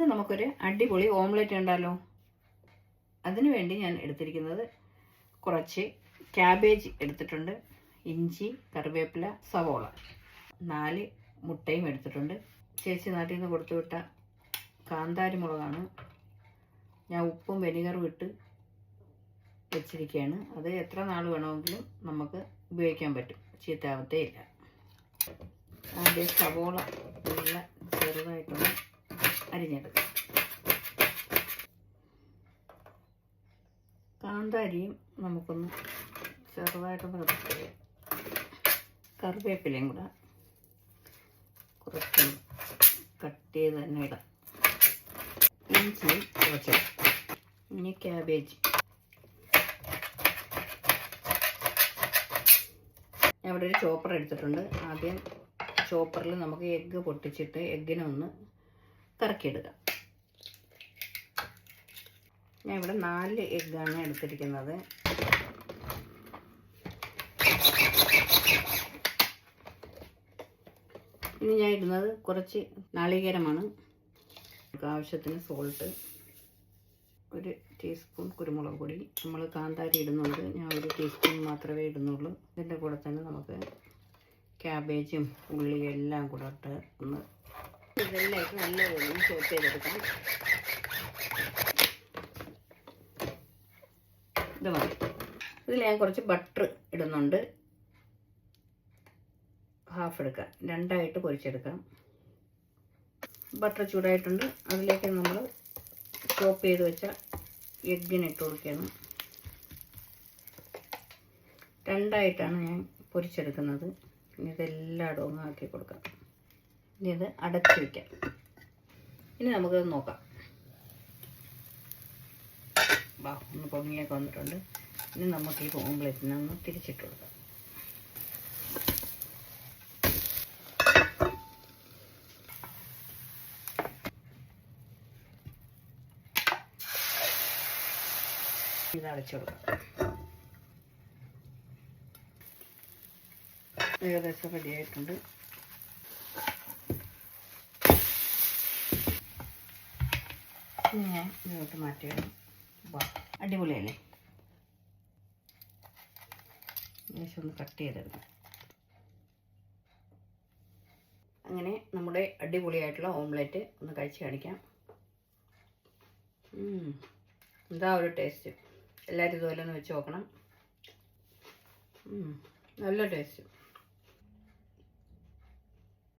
ഇന്ന് നമുക്കൊരു അടിപൊളി ഓംലെറ്റ് ഉണ്ടല്ലോ. അതിനുവേണ്ടി ഞാൻ എടുത്തിരിക്കുന്നത് കുറച്ച് ക്യാബേജ് എടുത്തിട്ടുണ്ട്. ഇഞ്ചി കറിവേപ്പില സവോള. നാല് മുട്ടയും എടുത്തിട്ടുണ്ട്. ചേച്ചി നാട്ടിൽ നിന്ന് കൊടുത്തുവിട്ട കാന്താരി മുളകാണ്. ഞാൻ ഉപ്പും വെനിഗറും ഇട്ട് വെച്ചിരിക്കുകയാണ്. അത് എത്ര നാൾ വേണമെങ്കിലും നമുക്ക് ഉപയോഗിക്കാൻ പറ്റും. ചീത്താവത്തേ ഇല്ല. ആദ്യം സവോള നല്ല ചെറുതായിട്ടൊന്ന് അരിഞ്ഞെടുക്കാം കാന്താരിയും നമുക്കൊന്ന് ചെറുതായിട്ടൊന്ന് ചെയ്യാം കറിവേപ്പിലയും കൂടെ കുറച്ച് കട്ട് ചെയ്ത് തന്നെ ഇടാം. ഇഞ്ചി കുറച്ച് ഇനി ക്യാബേജ്. ഞാൻ ഇവിടെ ഒരു ചോപ്പർ എടുത്തിട്ടുണ്ട്. ആദ്യം ചോപ്പറിൽ നമുക്ക് എഗ്ഗ് പൊട്ടിച്ചിട്ട് എഗ്ഗിനെ ഒന്ന് കറക്കിയെടുക്കാം. ഞാൻ ഇവിടെ നാല് എഗ്ഗാണ് എടുത്തിരിക്കുന്നത്. ഇനി ഞാൻ ഇടുന്നത് കുറച്ച് നാളികേരമാണ്. ആവശ്യത്തിന് സോൾട്ട് ഒരു ടീസ്പൂൺ കുരുമുളക് പൊടി. നമ്മൾ കാന്താരി ഇടുന്നുണ്ട്. ഞാൻ ഒരു ടീസ്പൂൺ മാത്രമേ ഇടുന്നുള്ളൂ. ഇതിന്റെ കൂടെ തന്നെ നമുക്ക് ക്യാബേജും ഉള്ളിയും എല്ലാം കൂടെ ഇട്ട് ഒന്ന് ഇതെല്ലാം നല്ല ഒന്ന് ചോപ്പ് ചെയ്തെടുക്കാം ഇത് മതി. ഇതിൽ ഞാൻ കുറച്ച് ബട്ടർ ഇടുന്നുണ്ട്. ഹാഫ് എടുക്കാം. രണ്ടായിട്ട് പൊരിച്ചെടുക്കാം. ബട്ടർ ചൂടായിട്ടുണ്ട്. അതിലേക്ക് നമ്മൾ ചോപ്പ് ചെയ്ത് വെച്ച എഗ്ഗിന് ഇട്ട് കൊടുക്കണം. രണ്ടായിട്ടാണ് ഞാൻ പൊരിച്ചെടുക്കുന്നത്. ഇനി ഇതെല്ലാം ഇടവും ആക്കി കൊടുക്കാം. ഇനി ഇത് അടച്ചു വയ്ക്കാം ഇനി നമുക്കത് നോക്കാം. വാ ഒന്ന് പൊങ്ങിയൊക്കെ വന്നിട്ടുണ്ട് ഇനി നമുക്ക് ഈ ഓംപ്ലേറ്റിനെ ഒന്ന് തിരിച്ചിട്ട് കൊടുക്കാം. ഇത് അടച്ചു കൊടുക്കാം. ഏകദേശം റെഡി ആയിട്ടുണ്ട്. ഇനി ഞാൻ ഇതിലോട്ട് മാറ്റി വരും അടിപൊളിയല്ലേ ലേശം ഒന്ന് കട്ട് ചെയ്തെടുക്കാം അങ്ങനെ നമ്മുടെ അടിപൊളിയായിട്ടുള്ള ഓംലെറ്റ് ഒന്ന് കഴിച്ച് കാണിക്കാം. എന്താ ഒരു ടേസ്റ്റ് എല്ലാവരും ഇതുപോലെ ഒന്ന് വെച്ച് നോക്കണം. നല്ല ടേസ്റ്റ്